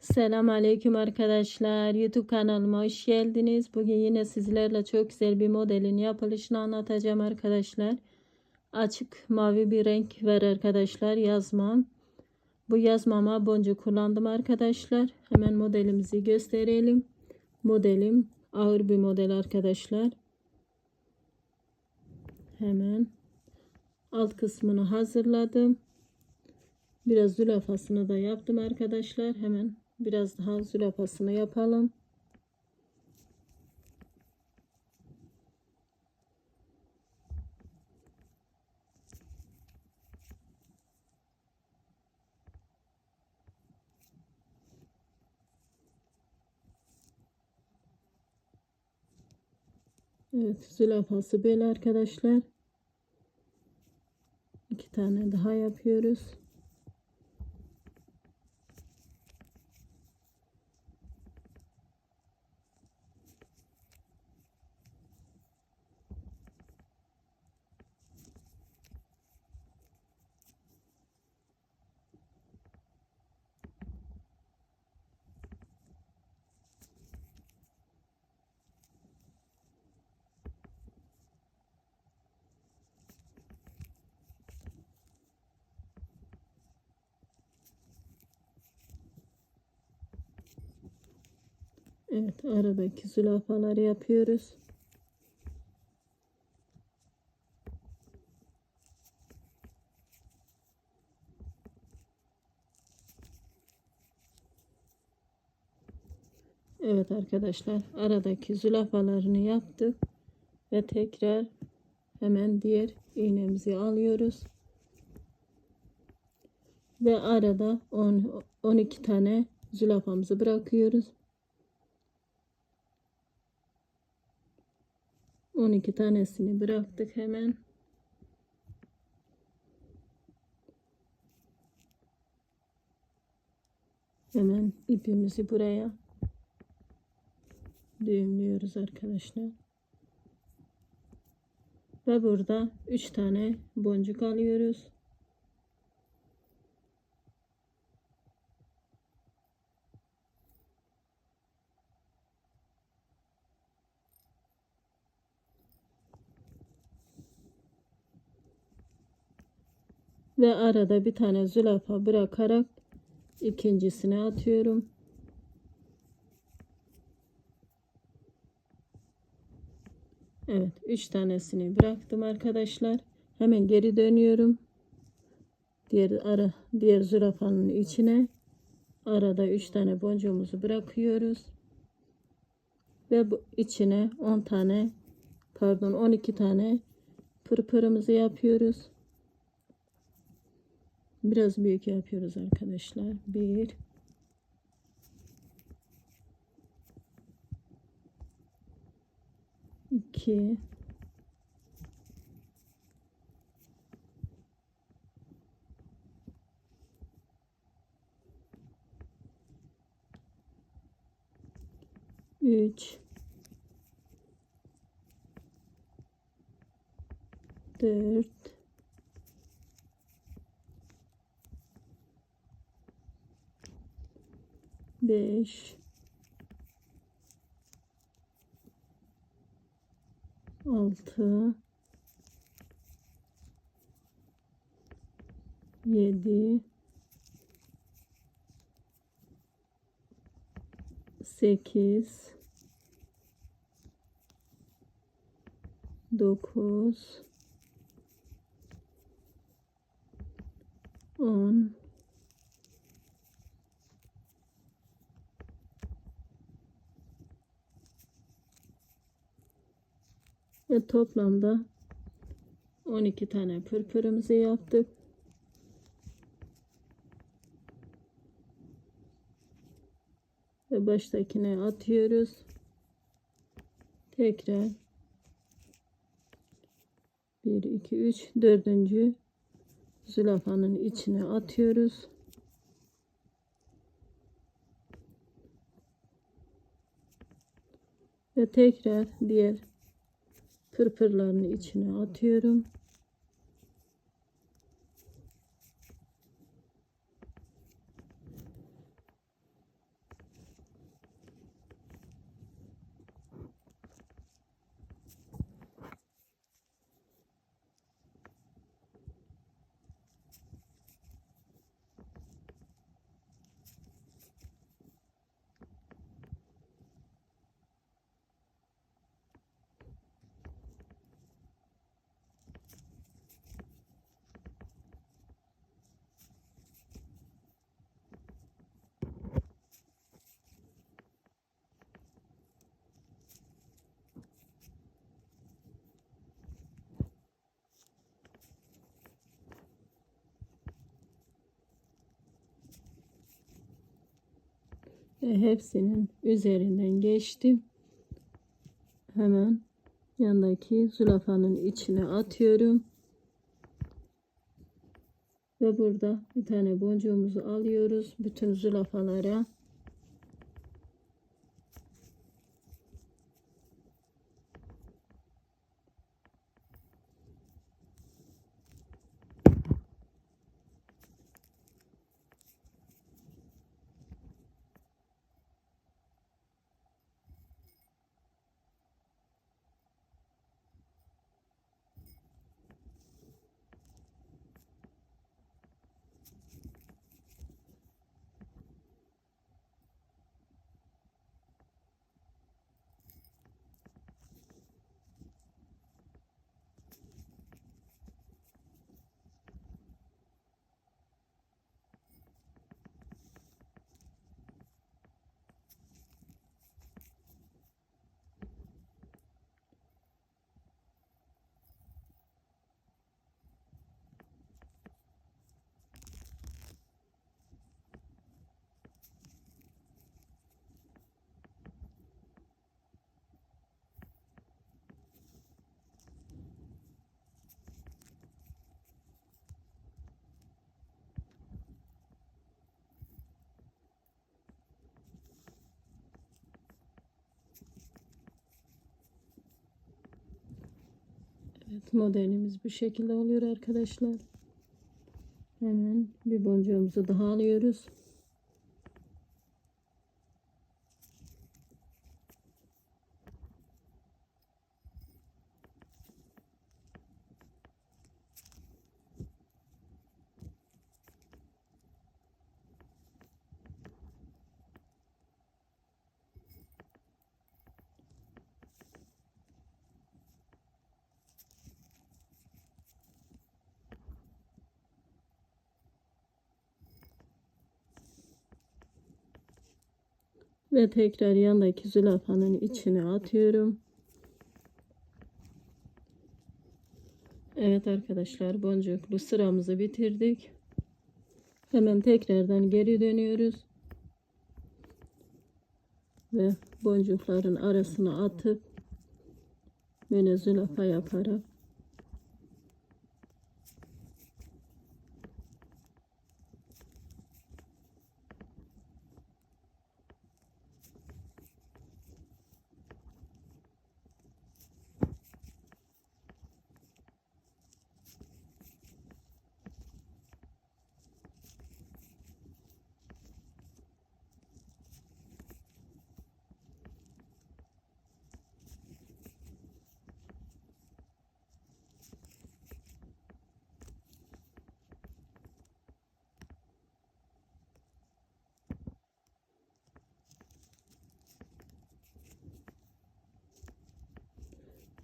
Selam aleyküm arkadaşlar. YouTube kanalıma hoş geldiniz. Bugün yine sizlerle çok güzel bir modelin yapılışını anlatacağım arkadaşlar. Açık mavi bir renk ver arkadaşlar yazmam. Bu yazmama boncuk kullandım arkadaşlar. Hemen modelimizi gösterelim. Modelim ağır bir model arkadaşlar. Hemen alt kısmını hazırladım. Biraz zülafasını da yaptım arkadaşlar. Hemen biraz daha zülafasını yapalım. Evet zülafası böyle arkadaşlar. İki tane daha yapıyoruz. Evet aradaki zülafaları yapıyoruz. Evet arkadaşlar aradaki zülafalarını yaptık ve tekrar hemen diğer iğnemizi alıyoruz ve arada 10 12 tane zülafamızı bırakıyoruz 12 tanesini bıraktık hemen. Hemen ipimizi buraya düğümlüyoruz arkadaşlar. Ve burada 3 tane boncuk alıyoruz. Ve arada bir tane zülafa bırakarak ikincisine atıyorum. Evet, üç tanesini bıraktım arkadaşlar. Hemen geri dönüyorum. Diğer ara diğer zürafanın içine arada üç tane boncuğumuzu bırakıyoruz. Ve bu içine 10 tane pardon 12 tane pırpırımızı yapıyoruz. Biraz büyük yapıyoruz arkadaşlar. Bir. iki, Üç. Dört. 5 6 7 8 9 10 Toplamda 12 tane pırpırımızı yaptık. Ve baştakine atıyoruz. Tekrar 1 2 3 dördüncü zülafanın içine atıyoruz. Ve tekrar diğer pırpırlarını içine atıyorum. Ve hepsinin üzerinden geçtim. Hemen yandaki zülafanın içine atıyorum. Ve burada bir tane boncuğumuzu alıyoruz. Bütün zülafalara Evet, modelimiz bu şekilde oluyor arkadaşlar. Hemen bir boncuğumuzu daha alıyoruz. Ve tekrar yandaki zülafanın içine atıyorum. Evet arkadaşlar boncuklu sıramızı bitirdik. Hemen tekrardan geri dönüyoruz. Ve boncukların arasına atıp böyle zülafa yaparak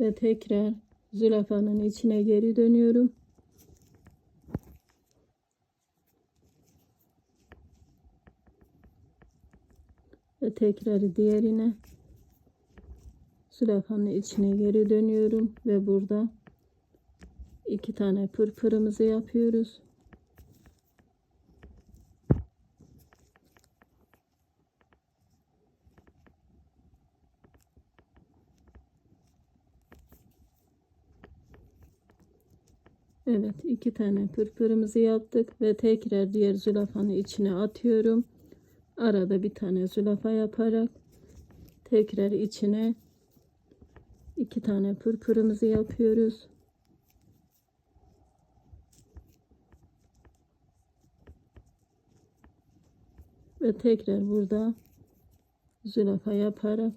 ve tekrar zülafanın içine geri dönüyorum. Ve tekrar diğerine zülafanın içine geri dönüyorum ve burada iki tane pırpırımızı yapıyoruz. Evet iki tane pırpırımızı yaptık ve tekrar diğer zülafanın içine atıyorum. Arada bir tane zülafa yaparak tekrar içine iki tane pırpırımızı yapıyoruz. Ve tekrar burada zülafa yaparak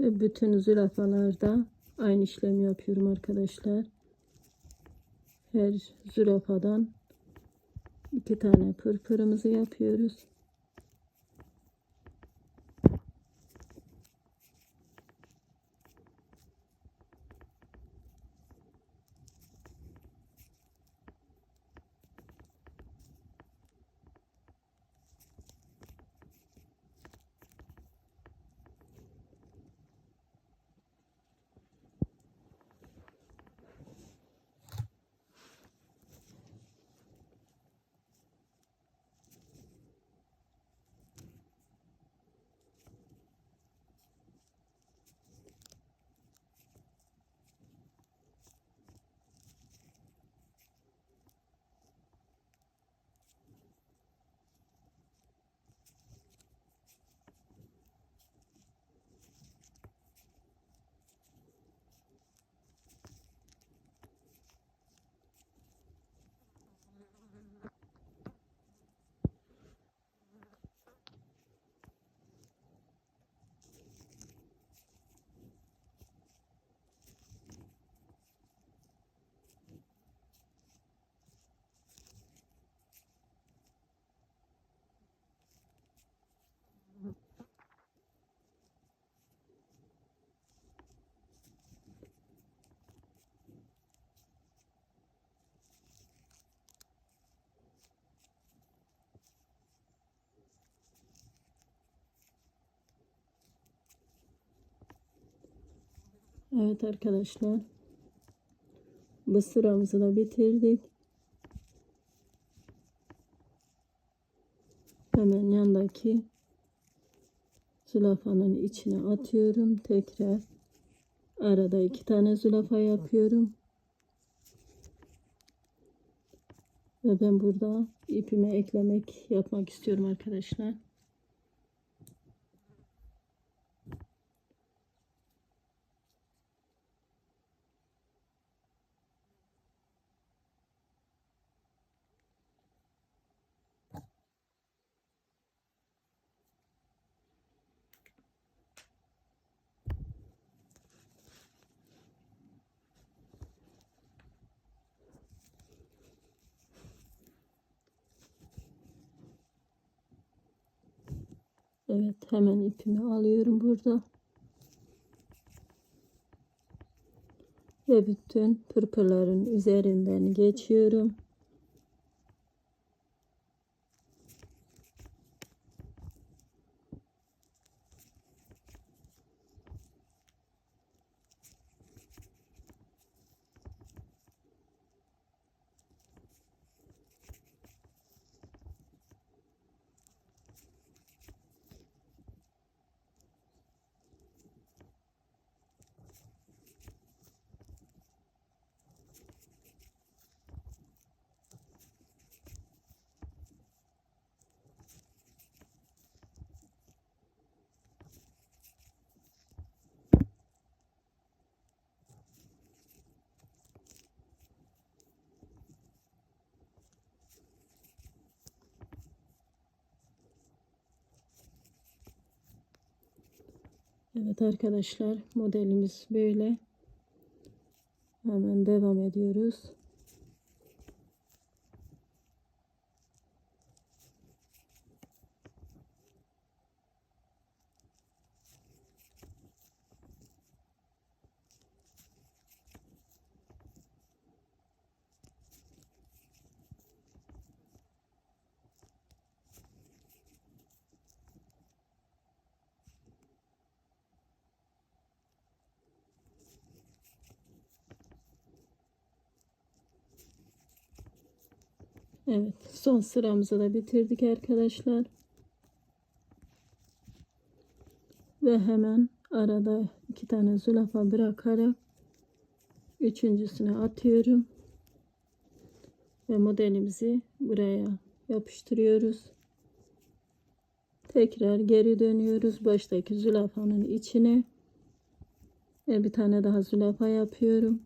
Ve bütün zürafalarda aynı işlemi yapıyorum arkadaşlar. Her zürafadan iki tane pırpırımızı yapıyoruz. Evet arkadaşlar. Bu sıramızı da bitirdik. Hemen yandaki zülafanın içine atıyorum. Tekrar arada iki tane zülafa yapıyorum. Ve ben burada ipime eklemek yapmak istiyorum arkadaşlar. Evet hemen ipimi alıyorum burada. Ve bütün pırpırların üzerinden geçiyorum. Evet arkadaşlar modelimiz böyle. Hemen devam ediyoruz. Evet son sıramızı da bitirdik arkadaşlar. Ve hemen arada iki tane zülafa bırakarak üçüncüsüne atıyorum. Ve modelimizi buraya yapıştırıyoruz. Tekrar geri dönüyoruz. Baştaki zülafanın içine. Ve bir tane daha zülafa yapıyorum.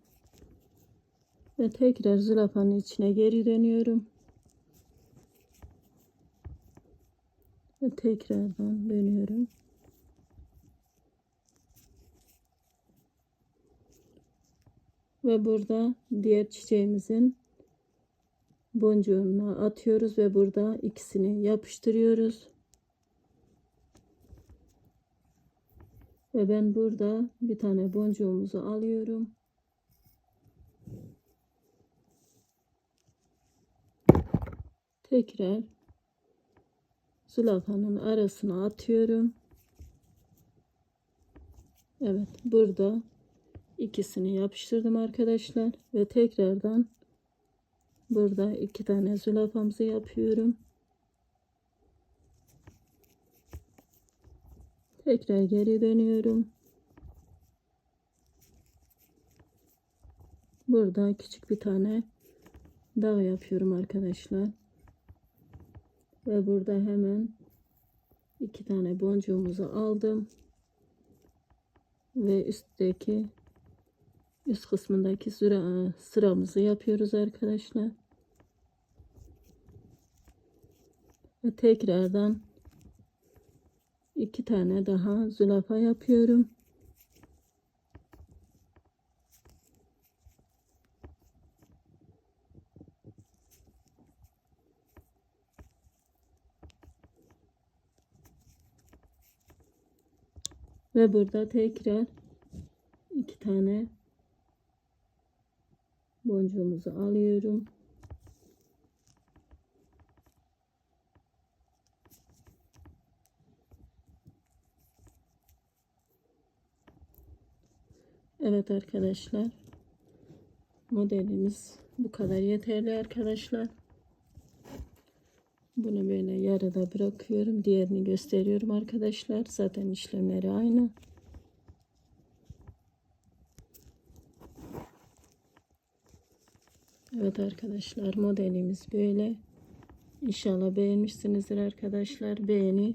Ve tekrar zülafanın içine geri dönüyorum. Ve tekrardan dönüyorum. Ve burada diğer çiçeğimizin boncuğunu atıyoruz ve burada ikisini yapıştırıyoruz. Ve ben burada bir tane boncuğumuzu alıyorum. Tekrar zülafanın arasına atıyorum. Evet burada ikisini yapıştırdım arkadaşlar ve tekrardan burada iki tane zülafamızı yapıyorum. Tekrar geri dönüyorum. Burada küçük bir tane dağ yapıyorum arkadaşlar. Ve burada hemen iki tane boncuğumuzu aldım. Ve üstteki üst kısmındaki sıra, sıramızı yapıyoruz arkadaşlar. Ve tekrardan iki tane daha zülafa yapıyorum. Ve burada tekrar iki tane boncuğumuzu alıyorum. Evet arkadaşlar. Modelimiz bu kadar yeterli arkadaşlar. Bunu böyle yarıda bırakıyorum. Diğerini gösteriyorum arkadaşlar. Zaten işlemleri aynı. Evet arkadaşlar modelimiz böyle. İnşallah beğenmişsinizdir arkadaşlar. Beğeni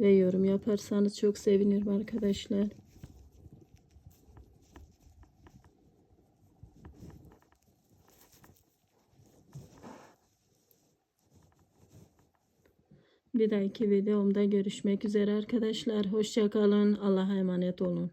ve yorum yaparsanız çok sevinirim arkadaşlar. Bir dahaki videomda görüşmek üzere arkadaşlar. Hoşça kalın. Allah'a emanet olun.